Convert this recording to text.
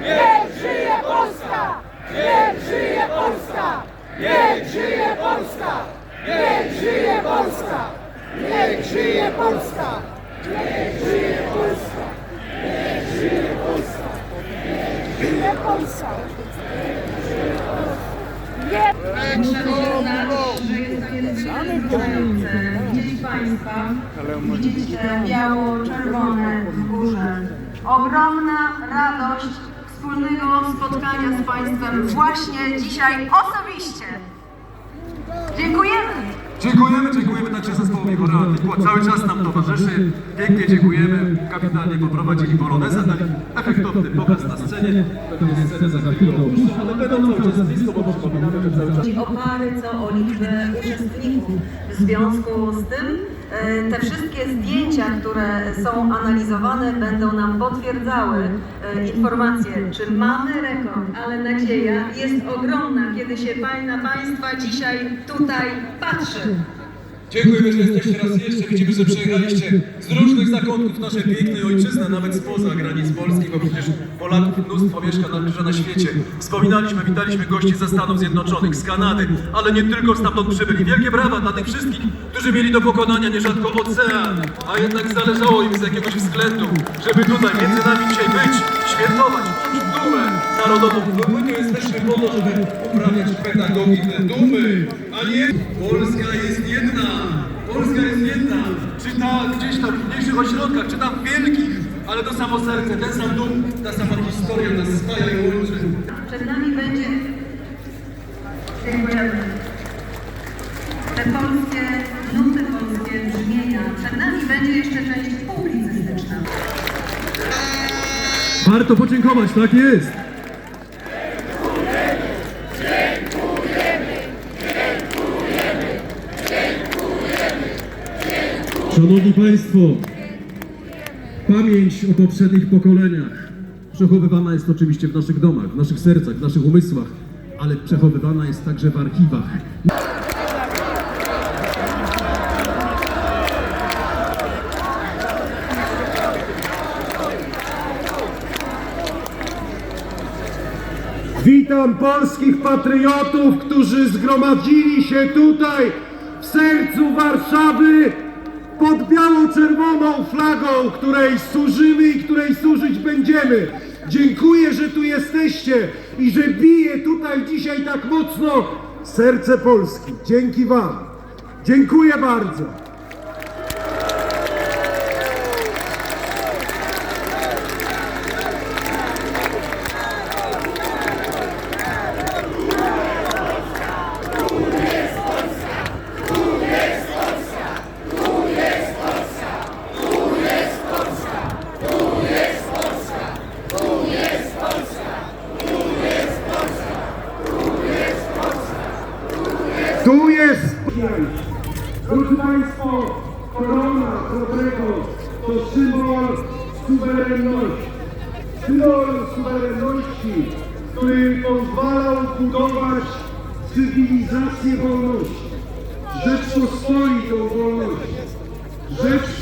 Niech żyje Polska! Niech żyje Polska! Niech żyje Polska! Niech żyje Polska! Niech żyje Polska! Niech żyje Polska! Niech żyje Polska! Niech żyje Polska! Widzicie biało-czerwone w górze. Ogromna radość wspólnego spotkania z Państwem właśnie dzisiaj osobiście. Dziękujemy. Dziękujemy, dziękujemy także zespołowi choralny, bo cały czas nam towarzyszy. Pięknie dziękujemy, kapitalnie poprowadzili poloneza, dali efektowny pokaz na scenie. Pewnie scenę za chwilę opuszczą, ale będą cały czas blisko, bo przypominamy, że cały czas Chodzi o pary, co o liczbę uczestników. W związku z tym te wszystkie zdjęcia, które są analizowane, będą nam potwierdzały e, informacje, czy mamy rekord, ale nadzieja jest ogromna, kiedy się na Państwa dzisiaj tutaj patrzy. Dziękujemy, że jesteście raz jeszcze. Widzimy, że przyjechaliście z różnych zakątków naszej pięknej ojczyzny, nawet spoza granic Polski, bo przecież Polaków mnóstwo mieszka na, na świecie. Wspominaliśmy, witaliśmy gości ze Stanów Zjednoczonych, z Kanady, ale nie tylko stamtąd przybyli. Wielkie brawa dla tych wszystkich, którzy mieli do pokonania nierzadko ocean, a jednak zależało im z jakiegoś względu, żeby tutaj między nami dzisiaj świętować, dumę narodową. Tu jesteśmy po to, żeby uprawiać pedagogikę dumy, a nie Polska jest jedna! Polska jest jedna! Czy ta gdzieś tam w mniejszych ośrodkach, czy tam w wielkich, ale to samo serce, ten sam dum, ta sama historia nas spaja i łączy. Przed nami będzie... Dziękujemy. Te polskie nuty, polskie brzmienia. Przed nami będzie jeszcze część publicystyczna. Warto podziękować, tak jest! Szanowni Państwo, pamięć o poprzednich pokoleniach przechowywana jest oczywiście w naszych domach, w naszych sercach, w naszych umysłach, ale przechowywana jest także w archiwach. Witam polskich patriotów, którzy zgromadzili się tutaj w sercu Warszawy pod biało-czerwoną flagą, której służymy i której służyć będziemy. Dziękuję, że tu jesteście i że bije tutaj dzisiaj tak mocno serce Polski. Dzięki Wam. Dziękuję bardzo. Tu jest! Drodzy Państwo, korona dobrego to symbol suwerenności. Symbol suwerenności, który pozwalał budować cywilizację wolności. Rzeczpospolitą wolności. Rzecz